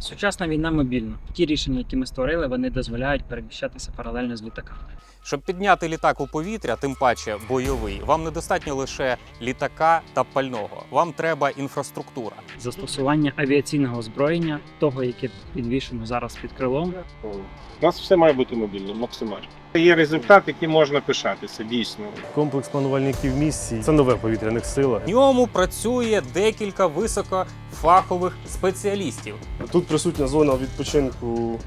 Сучасна війна мобільна. Ті рішення, які ми створили, вони дозволяють переміщатися паралельно з літаками. Щоб підняти літак у повітря, тим паче бойовий, вам недостатньо лише літака та пального. Вам треба інфраструктура. Застосування авіаційного озброєння, того, яке підвішено зараз під крилом, У нас все має бути мобільно, максимально. Є результат, який можна пишатися, дійсно. Комплекс планувальників місій це нове повітряних силах. В ньому працює декілька високофахових спеціалістів. Тут присутня зона відпочинку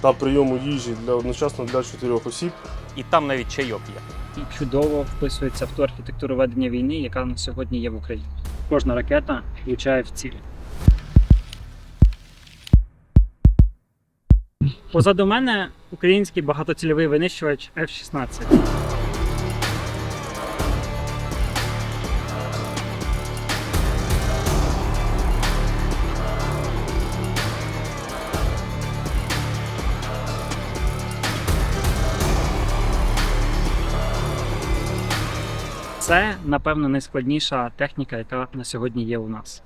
та прийому їжі для одночасно для чотирьох осіб. І там навіть чайок є. і чудово вписується в ту архітектуру ведення війни, яка на сьогодні є в Україні. Кожна ракета влучає в ціль. Позаду мене український багатоцільовий винищувач F-16. Це, напевно, найскладніша техніка, яка на сьогодні є у нас.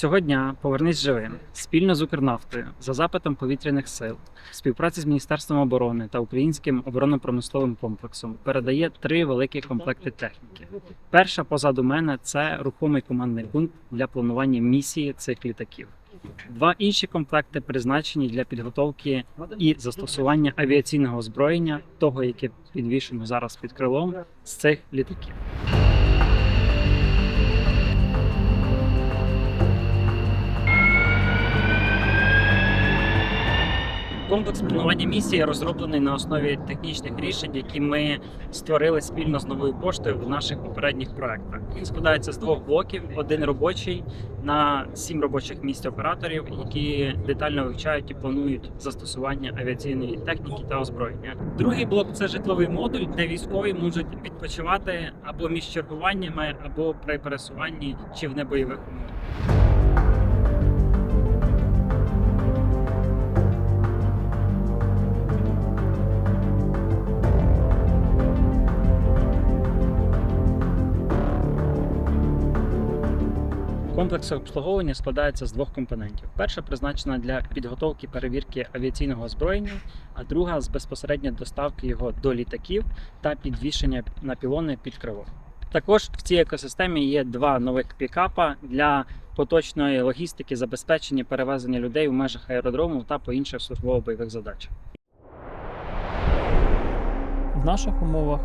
Цього дня повернись живим спільно з Укрнафтою за запитом повітряних сил, співпраці з Міністерством оборони та Українським оборонно-промисловим комплексом передає три великі комплекти техніки. Перша позаду мене це рухомий командний пункт для планування місії цих літаків. Два інші комплекти призначені для підготовки і застосування авіаційного озброєння, того, яке підвішено зараз під крилом, з цих літаків. Комплекс планування місії розроблений на основі технічних рішень, які ми створили спільно з новою поштою в наших попередніх проектах. Він складається з двох блоків: один робочий на сім робочих місць операторів, які детально вивчають і планують застосування авіаційної техніки та озброєння. Другий блок це житловий модуль, де військові можуть відпочивати або між чергуваннями, або при пересуванні чи в небойових умовах. Комплекс обслуговування складається з двох компонентів. Перша призначена для підготовки перевірки авіаційного озброєння, а друга з безпосередньо доставки його до літаків та підвішення на пілони під крило. Також в цій екосистемі є два нових пікапа для поточної логістики, забезпечення перевезення людей в межах аеродрому та по інших службово-бойових задачах. В наших умовах,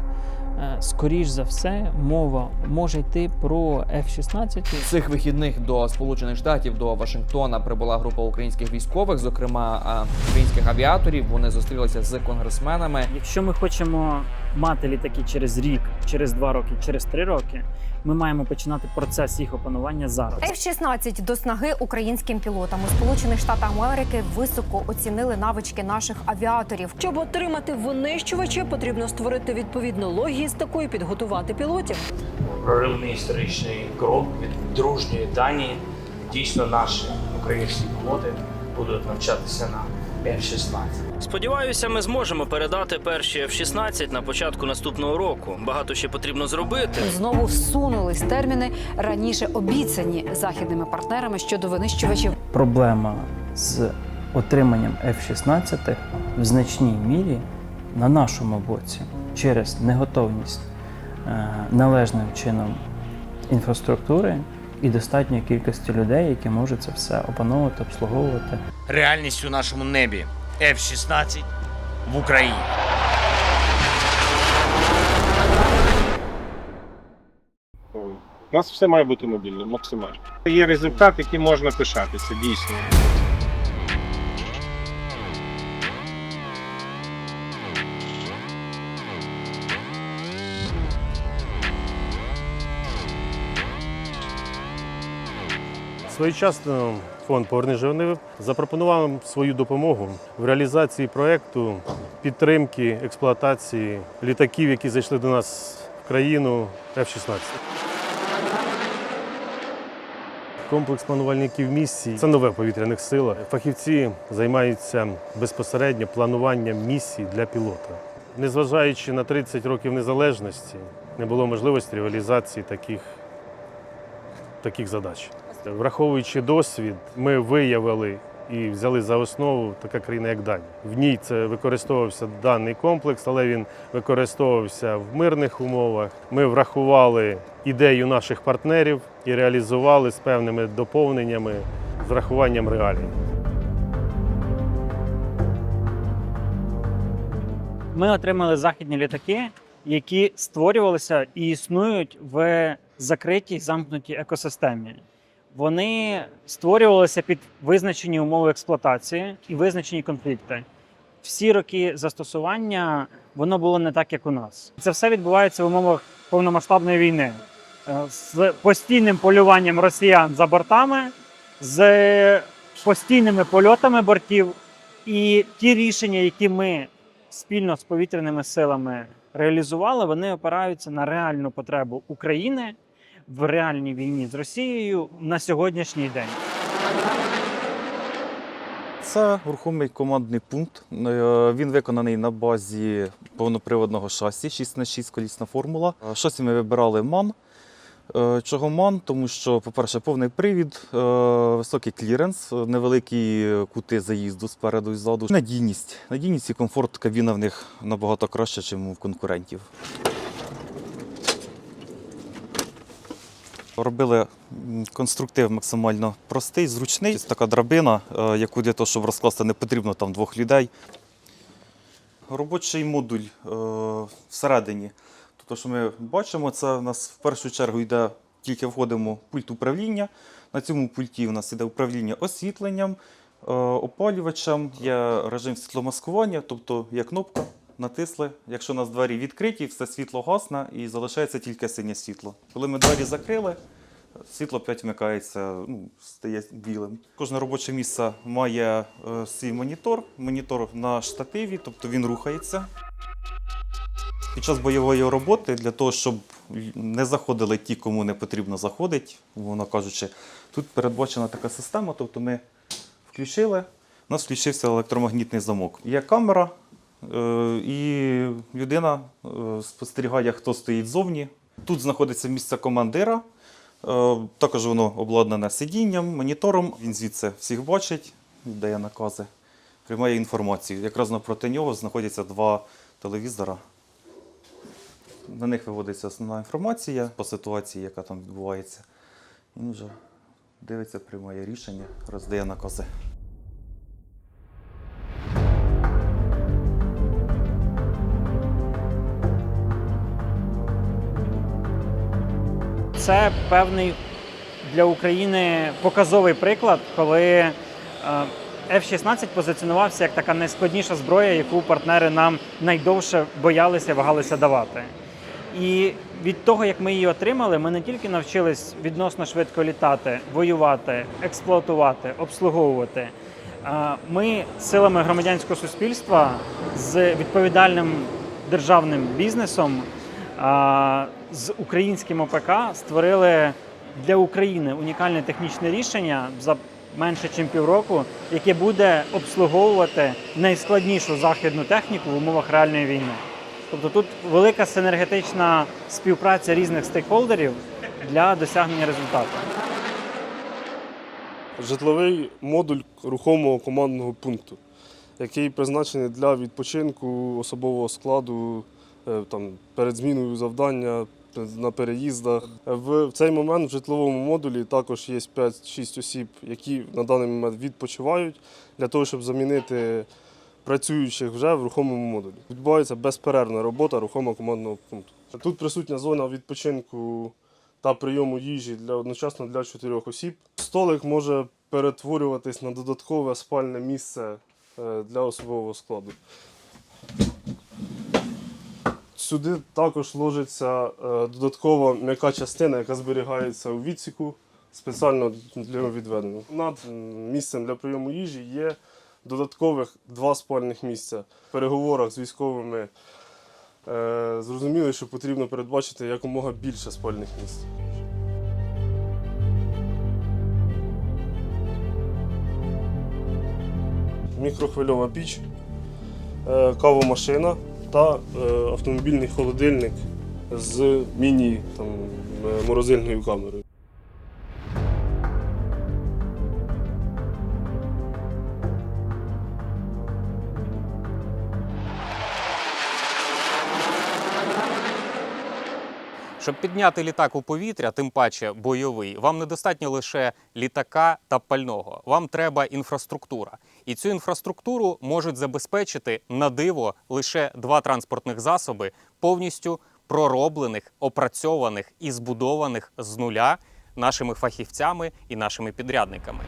скоріш за все, мова може йти про F-16. Цих вихідних до Сполучених Штатів до Вашингтона прибула група українських військових, зокрема українських авіаторів. Вони зустрілися з конгресменами. Якщо ми хочемо мати літаки через рік, через два роки, через три роки, ми маємо починати процес їх опанування зараз. F-16 до снаги українським пілотам у Сполучених Штатах Америки високо оцінили навички наших авіаторів. Щоб отримати винищувачі, потрібно створити відповідну логістику і підготувати пілотів. проривний історичний крок від дружньої Данії. Дійсно, наші українські пілоти будуть навчатися на F-16. Сподіваюся, ми зможемо передати перші F-16 на початку наступного року. Багато ще потрібно зробити. Знову всунулись терміни раніше обіцяні західними партнерами щодо винищувачів. Проблема з отриманням F-16 в значній мірі на нашому боці через неготовність е, належним чином інфраструктури і достатньої кількості людей, які можуть це все опановувати, обслуговувати. Реальність у нашому небі F-16 в Україні. У нас все має бути мобільно, максимально. Є результат, який можна пишатися, дійсно. Своєчасно фонд «Поверни живним» запропонував свою допомогу в реалізації проєкту підтримки експлуатації літаків, які зайшли до нас в країну F-16. Комплекс планувальників місій це нове повітряних силах. Фахівці займаються безпосередньо плануванням місій для пілота. Незважаючи на 30 років незалежності, не було можливості реалізації таких, таких задач. Враховуючи досвід, ми виявили і взяли за основу така країна, як Данія. В ній це використовувався даний комплекс, але він використовувався в мирних умовах. Ми врахували ідею наших партнерів і реалізували з певними доповненнями з врахуванням реалій. Ми отримали західні літаки, які створювалися і існують в закритій замкнутій екосистемі. Вони створювалися під визначені умови експлуатації і визначені конфлікти. Всі роки застосування воно було не так, як у нас. Це все відбувається в умовах повномасштабної війни е, з постійним полюванням росіян за бортами, з постійними польотами бортів. І ті рішення, які ми спільно з повітряними силами реалізували, вони опираються на реальну потребу України в реальній війні з Росією на сьогоднішній день. Це рухомий командний пункт. Е, Він виконаний на базі повноприводного шасі 6х6 колісна формула. Е, Шасі ми вибирали МАН. Е, Чого МАН? Тому що, по-перше, повний привід, високий кліренс, невеликі кути заїзду спереду і ззаду. Надійність. Надійність і комфорт кабіна в них набагато краще, ніж у конкурентів. Робили конструктив максимально простий, зручний. Ось така драбина, е, яку для того, щоб розкласти, не потрібно там двох людей. Робочий модуль е, всередині. Тобто, що ми бачимо, це у нас в першу чергу йде, тільки входимо пульт управління. На цьому пульті у нас йде управління освітленням, е, опалювачем, є режим світломаскування, тобто є кнопка. Натисли. Якщо у нас двері відкриті, все світло гасне і залишається тільки синє світло. Коли ми двері закрили, світло опять вмикається, ну, стає білим. Кожне робоче місце має е, свій монітор. Монітор на штативі, тобто він рухається. Під час бойової роботи, для того, щоб не заходили ті, кому не потрібно заходити, воно кажучи, тут передбачена така система, тобто ми включили, у нас включився електромагнітний замок. Є камера, і людина е, спостерігає, хто стоїть ззовні. Тут знаходиться місце командира. Е, Також воно обладнане сидінням, монітором. Він звідси всіх бачить, дає накази, приймає інформацію. Якраз напроти нього знаходяться два телевізора. На них виводиться основна інформація по ситуації, яка там відбувається. Він вже дивиться, приймає рішення, роздає накази. Це певний для України показовий приклад, коли е, F-16 позиціонувався як така найскладніша зброя, яку партнери нам найдовше боялися, вагалися давати. І від того, як ми її отримали, ми не тільки навчились відносно швидко літати, воювати, експлуатувати, обслуговувати. Ми силами громадянського суспільства з відповідальним державним бізнесом з українським ОПК створили для України унікальне технічне рішення за менше ніж півроку, яке буде обслуговувати найскладнішу західну техніку в умовах реальної війни. Тобто тут велика синергетична співпраця різних стейкхолдерів для досягнення результату. Житловий модуль рухомого командного пункту, який призначений для відпочинку особового складу там, перед зміною завдання на переїздах. В цей момент в житловому модулі також є 5-6 осіб, які на даний момент відпочивають для того, щоб замінити працюючих вже в рухомому модулі. Відбувається безперервна робота рухомого командного пункту. Тут присутня зона відпочинку та прийому їжі для одночасно для чотирьох осіб. Столик може перетворюватись на додаткове спальне місце е, для особового складу. Сюди також ложиться е, додаткова м'яка частина, яка зберігається у відсіку, спеціально для нього відведено. Над місцем для прийому їжі є додаткових два спальних місця. В переговорах з військовими е, зрозуміли, що потрібно передбачити якомога більше спальних місць. Мікрохвильова піч, е, кавомашина та е, автомобільний холодильник з міні там, е, камерою. Щоб підняти літак у повітря, тим паче бойовий, вам недостатньо лише літака та пального. Вам треба інфраструктура. І цю інфраструктуру можуть забезпечити на диво лише два транспортних засоби, повністю пророблених, опрацьованих і збудованих з нуля нашими фахівцями і нашими підрядниками.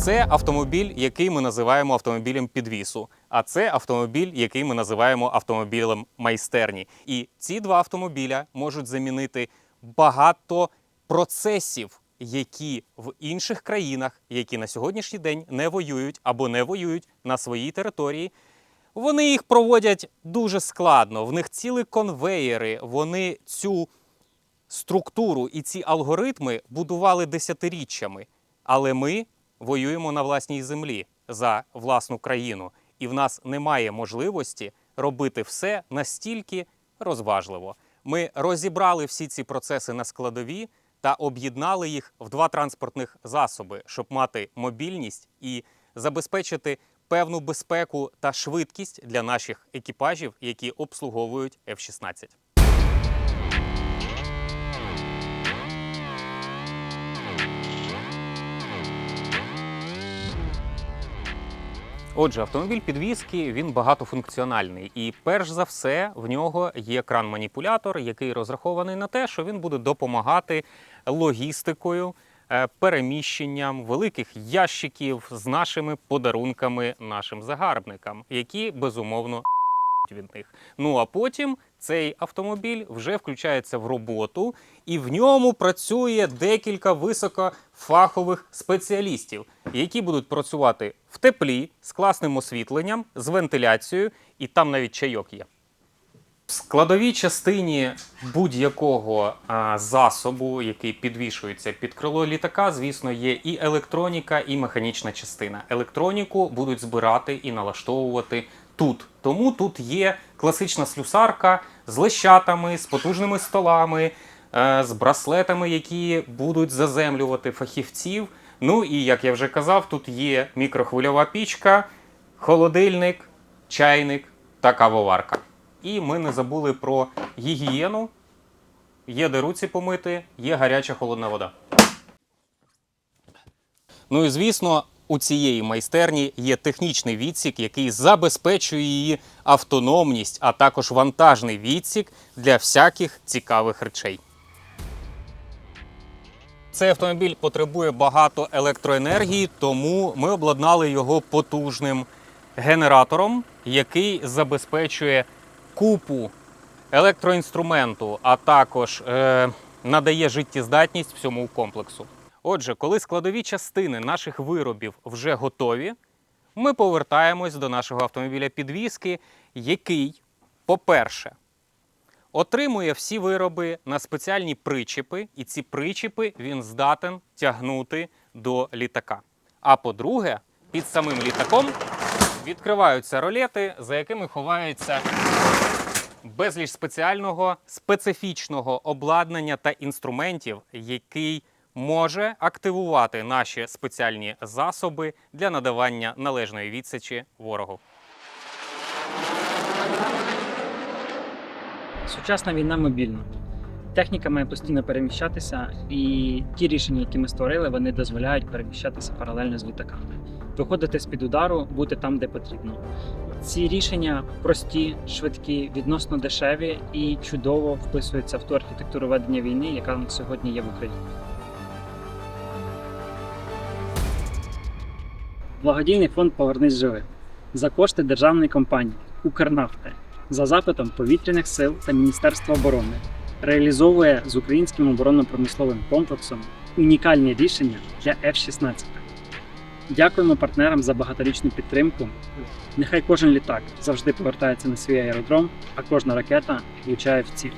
Це автомобіль, який ми називаємо автомобілем підвісу. А це автомобіль, який ми називаємо автомобілем майстерні. І ці два автомобіля можуть замінити багато процесів, які в інших країнах, які на сьогоднішній день не воюють або не воюють на своїй території. Вони їх проводять дуже складно. В них цілі конвеєри. Вони цю структуру і ці алгоритми будували десятиріччями. Але ми воюємо на власній землі за власну країну, і в нас немає можливості робити все настільки розважливо. Ми розібрали всі ці процеси на складові та об'єднали їх в два транспортних засоби, щоб мати мобільність і забезпечити певну безпеку та швидкість для наших екіпажів, які обслуговують F-16. Отже, автомобіль підвізки він багатофункціональний, і перш за все в нього є кран-маніпулятор, який розрахований на те, що він буде допомагати логістикою, е, переміщенням великих ящиків з нашими подарунками нашим загарбникам, які безумовно від них. Ну а потім цей автомобіль вже включається в роботу, і в ньому працює декілька високофахових спеціалістів, які будуть працювати в теплі з класним освітленням, з вентиляцією, і там навіть чайок є. В складовій частині будь-якого засобу, який підвішується під крило літака, звісно, є і електроніка, і механічна частина. Електроніку будуть збирати і налаштовувати тут. Тому тут є класична слюсарка з лещатами, з потужними столами, е, з браслетами, які будуть заземлювати фахівців. Ну і як я вже казав, тут є мікрохвильова пічка, холодильник, чайник та кавоварка. І ми не забули про гігієну. Є де руці помити, є гаряча холодна вода. Ну і звісно, у цієї майстерні є технічний відсік, який забезпечує її автономність, а також вантажний відсік для всяких цікавих речей. Цей автомобіль потребує багато електроенергії, тому ми обладнали його потужним генератором, який забезпечує купу електроінструменту, а також е, надає життєздатність всьому комплексу. Отже, коли складові частини наших виробів вже готові, ми повертаємось до нашого автомобіля підвіски, який, по-перше, отримує всі вироби на спеціальні причіпи, і ці причіпи він здатен тягнути до літака. А по-друге, під самим літаком відкриваються ролети, за якими ховається безліч спеціального специфічного обладнання та інструментів, який може активувати наші спеціальні засоби для надавання належної відсічі ворогу. Сучасна війна мобільна. Техніка має постійно переміщатися, і ті рішення, які ми створили, вони дозволяють переміщатися паралельно з літаками, виходити з-під удару, бути там, де потрібно. Ці рішення прості, швидкі, відносно дешеві і чудово вписуються в ту архітектуру ведення війни, яка сьогодні є в Україні. Благодійний фонд Повернись живим за кошти державної компанії Укрнафти за запитом повітряних сил та Міністерства оборони реалізовує з українським оборонно-промисловим комплексом унікальні рішення для F-16. Дякуємо партнерам за багаторічну підтримку. Нехай кожен літак завжди повертається на свій аеродром, а кожна ракета влучає в ціль.